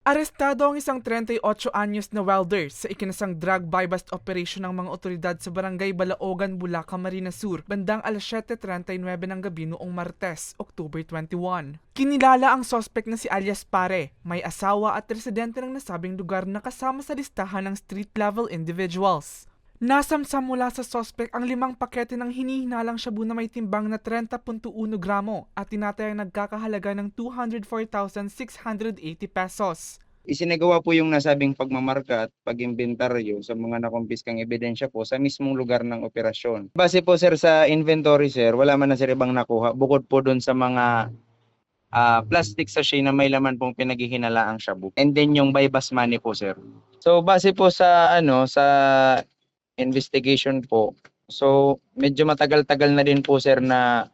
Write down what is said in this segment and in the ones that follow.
Arestado ang isang 38 anyos na welder sa ikinasang drug buy-bust operation ng mga otoridad sa barangay Balaogan, Bulacan, Marina Sur, bandang alas 7.39 ng gabi noong Martes, October 21. Kinilala ang sospek na si alias Pare, may asawa at residente ng nasabing lugar na kasama sa listahan ng street-level individuals. Nasamsam mula sa sospek ang limang pakete ng hinihinalang shabu na may timbang na 30.1 gramo at tinatayang nagkakahalaga ng 204,680 pesos. Isinagawa po yung nasabing pagmamarka at pag-inventaryo sa mga nakumpiskang ebidensya po sa mismong lugar ng operasyon. Base po sir sa inventory sir, wala man na sir ibang nakuha bukod po doon sa mga ah, plastic sachet na may laman pong pinaghihinalaang shabu. And then yung buy money po sir. So base po sa ano sa investigation po. So medyo matagal-tagal na din po sir na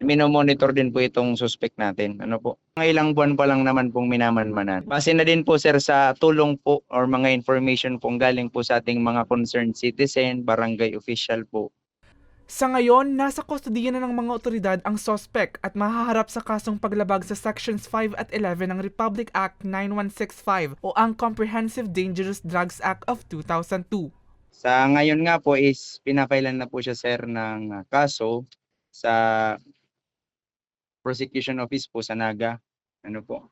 minomonitor din po itong suspect natin. Ano po? Mga ilang buwan pa lang naman pong minamanmanan. Base na din po sir sa tulong po or mga information pong galing po sa ating mga concerned citizen, barangay official po. Sa ngayon, nasa kustodiya na ng mga otoridad ang sospek at mahaharap sa kasong paglabag sa Sections 5 at 11 ng Republic Act 9165 o ang Comprehensive Dangerous Drugs Act of 2002. Sa ngayon nga po is pinapailan na po siya sir ng uh, kaso sa prosecution office po sa Naga. Ano po?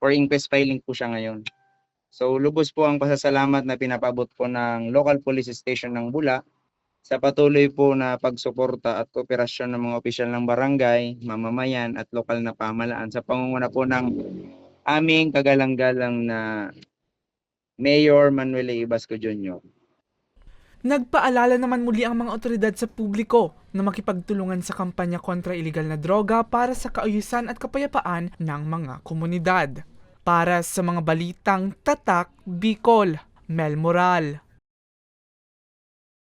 For inquest filing po siya ngayon. So lubos po ang pasasalamat na pinapabot po ng local police station ng Bula sa patuloy po na pagsuporta at kooperasyon ng mga opisyal ng barangay, mamamayan at lokal na pamahalaan sa pangunguna po ng aming kagalang-galang na Mayor Manuel. Ibasco Jr. Nagpaalala naman muli ang mga otoridad sa publiko na makipagtulungan sa kampanya kontra iligal na droga para sa kaayusan at kapayapaan ng mga komunidad. Para sa mga balitang tatak, Bicol, Mel Moral.